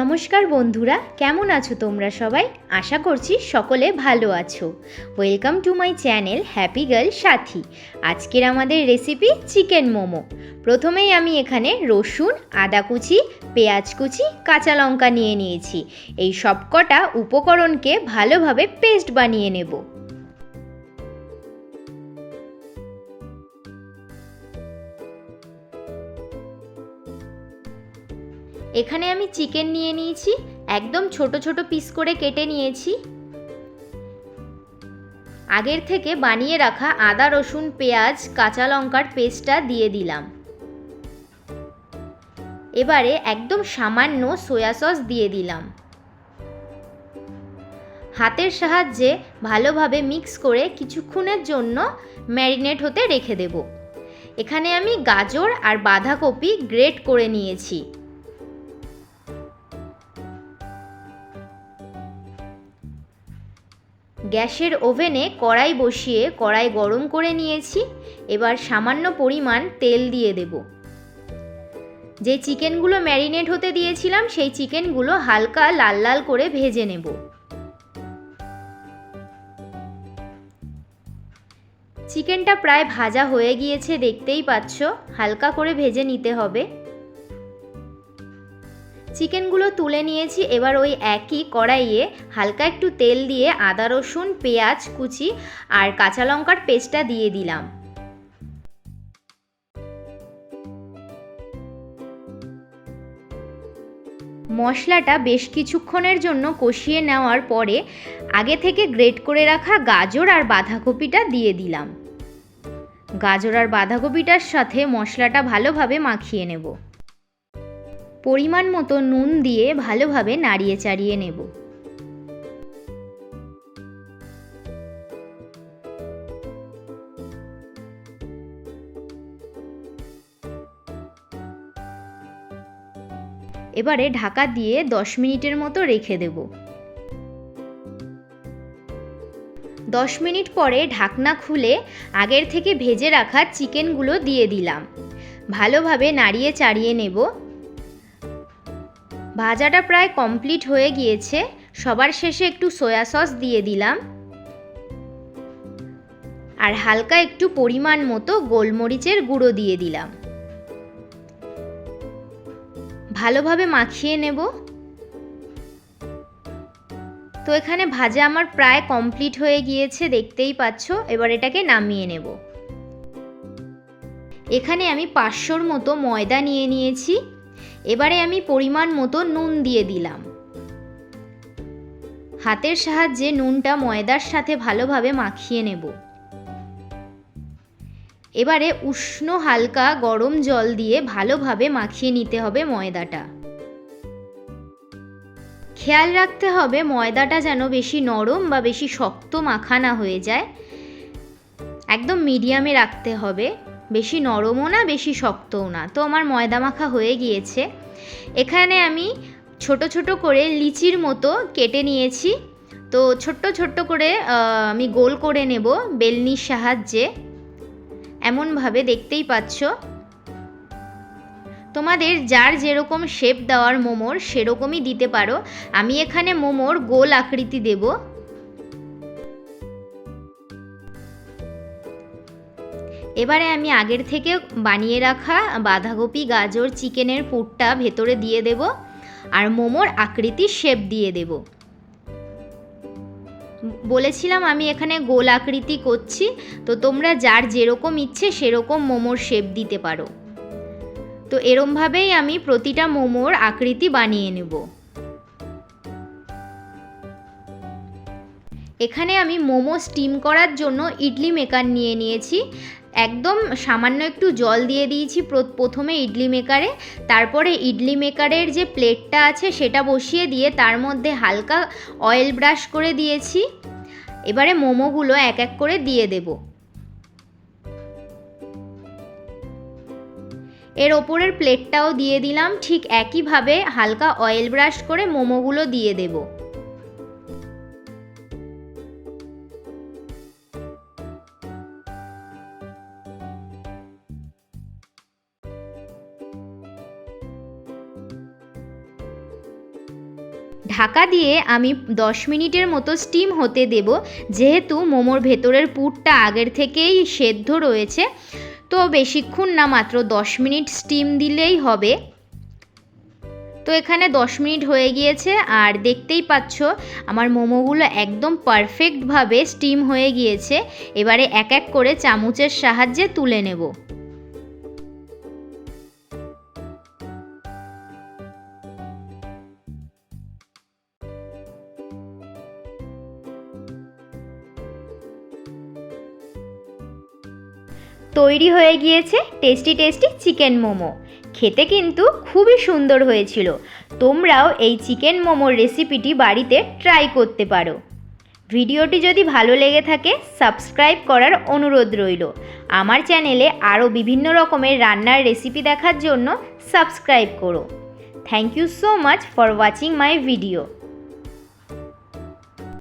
নমস্কার বন্ধুরা, কেমন আছো তোমরা সবাই? আশা করছি সকলে ভালো আছো। Welcome to my channel happy girl Sathi আজকের আমাদের রেসিপি চিকেন মোমো। প্রথমেই আমি এখানে রসুন, আদা কুচি, পেঁয়াজ কুচি, কাঁচা লঙ্কা নিয়ে নিয়েছি। এই সবকটা উপকরণকে ভালোভাবে পেস্ট বানিয়ে নেব। এখানে আমি চিকেন নিয়ে নিয়েছি, একদম ছোট ছোট পিস করে কেটে নিয়েছি। আগের থেকে বানিয়ে রাখা আদা, রসুন, পেঁয়াজ, কাঁচা লঙ্কার পেস্টটা দিয়ে দিলাম। এবারে একদম সামান্য সয়া সস দিয়ে দিলাম। হাতের সাহায্যে ভালোভাবে মিক্স করে কিছুক্ষণের জন্য ম্যারিনেট হতে রেখে দেব। এখানে আমি গাজর আর বাঁধাকপি গ্রেট করে নিয়েছি। গ্যাসের ওভেনে কড়াই বসিয়ে কড়াই গরম করে নিয়েছি। এবার সামান্য পরিমাণ তেল দিয়ে দেব। যে চিকেনগুলো ম্যারিনেট হতে দিয়েছিলাম, সেই চিকেনগুলো হালকা লাল লাল করে ভেজে নেব। চিকেনটা প্রায় ভাজা হয়ে গিয়েছে, দেখতেই পাচ্ছ। হালকা করে ভেজে নিতে হবে। চিকেনগুলো তুলে নিয়েছি, এবার ওই একই কড়াইয়ে হালকা একটু তেল দিয়ে আদা, রসুন, পেঁয়াজ কুচি আর কাঁচা লঙ্কার পেস্টটা দিয়ে দিলাম। মশলাটা বেশ কিছুক্ষণের জন্য কষিয়ে নেওয়ার পরে আগে থেকে গ্রেট করে রাখা গাজর আর বাঁধাকপিটা দিয়ে দিলাম। গাজর আর বাঁধাকপিটার সাথে মশলাটা ভালোভাবে মাখিয়ে নেব। পরিমাণ মতো নুন দিয়ে ভালোভাবে নাড়িয়ে চাড়িয়ে নেব। এবারে ঢাকা দিয়ে দশ মিনিটের মতো রেখে দেব। দশ মিনিট পরে ঢাকনা খুলে আগের থেকে ভেজে রাখা চিকেনগুলো দিয়ে দিলাম। ভালোভাবে নাড়িয়ে চাড়িয়ে নেব। ভাজাটা প্রায় কমপ্লিট হয়ে গিয়েছে। সবার শেষে একটু সয়া সস দিয়ে দিলাম। আর হালকা একটু পরিমাণ মতো গোলমরিচের গুঁড়ো দিয়ে দিলাম। ভালোভাবে মাখিয়ে নেব। তো এখানে ভাজা আমার প্রায় কমপ্লিট হয়ে গিয়েছে, দেখতেই পাচ্ছ। এবার এটাকে নামিয়ে নেব। এখানে আমি পাঁচশোর মতো ময়দা নিয়ে নিয়েছি। এবারে আমি পরিমাণ মতো নুন দিয়ে দিলাম। হাতের সাহায্যে নুনটা ময়দার সাথে ভালোভাবে মাখিয়ে নেব। এবারে উষ্ণ হালকা গরম জল দিয়ে ভালোভাবে মাখিয়ে নিতে হবে ময়দাটা। খেয়াল রাখতে হবে ময়দাটা যেন বেশি নরম বা বেশি শক্ত মাখা না হয়ে যায়। একদম মিডিয়ামে রাখতে হবে। বেশি নরমও না, বেশি শক্তও না। তো আমার ময়দা মাখা হয়ে গিয়েছে। এখানে আমি ছোট ছোট করে লিচির মতো কেটে নিয়েছি। তো ছোট্ট ছোট্ট করে আমি গোল করে নেব বেলনির সাহায্যে। এমনভাবে দেখতেই পাচ্ছ। তোমাদের যার যেরকম শেপ দেওয়ার মোমোর, সেরকমই দিতে পারো। আমি এখানে মোমোর গোল আকৃতি দেবো। এবারে আমি আগের থেকে বানিয়ে রাখা বাঁধাকপি, গাজর, চিকেনের পুরটা ভেতরে দিয়ে দেব আর মোমোর আকৃতির শেপ দিয়ে দেব। বলেছিলাম আমি এখানে গোল আকৃতি করছি, তো তোমরা যার যেরকম ইচ্ছে সেরকম মোমোর শেপ দিতে পারো। তো এরমভাবেই আমি প্রতিটা মোমোর আকৃতি বানিয়ে নেব। এখানে আমি মোমো স্টিম করার জন্য ইডলি মেকার নিয়ে নিয়েছি। একদম সামান্য একটু জল দিয়ে দিয়েছি প্রথমে ইডলি মেকারে। তারপরে ইডলি মেকারের যে প্লেটটা আছে সেটা বসিয়ে দিয়ে তার মধ্যে হালকা অয়েল ব্রাশ করে দিয়েছি। এবারে মোমোগুলো এক এক করে দিয়ে দেব। এর ওপরের প্লেটটাও দিয়ে দিলাম। ঠিক একইভাবে হালকা অয়েল ব্রাশ করে মোমোগুলো দিয়ে দেবো। ঢাকা দিয়ে আমি 10 মিনিটের মতো স্টিম হতে দেব, যেহেতু মোমোর ভেতরের পুরটা আগের থেকেই সেদ্ধ রয়েছে। তো বেশিক্ষণ না, মাত্র 10 মিনিট স্টিম দিলেই হবে। তো এখানে 10 মিনিট হয়ে গিয়েছে, আর দেখতেই পাচ্ছ, আমার মোমোগুলো একদম পারফেক্টভাবে স্টিম হয়ে গিয়েছে। এবারে এক এক করে চামচের সাহায্যে তুলে নেব। তৈরি হয়ে গিয়েছে টেস্টি টেস্টি চিকেন মোমো। খেতে কিন্তু খুবই সুন্দর হয়েছিল। তোমরাও এই চিকেন মোমোর রেসিপিটি বাড়িতে ট্রাই করতে পারো। ভিডিওটি যদি ভালো লেগে থাকে সাবস্ক্রাইব করার অনুরোধ রইল। আমার চ্যানেলে আরও বিভিন্ন রকমের রান্নার রেসিপি দেখার জন্য সাবস্ক্রাইব করো। Thank you so much for watching my video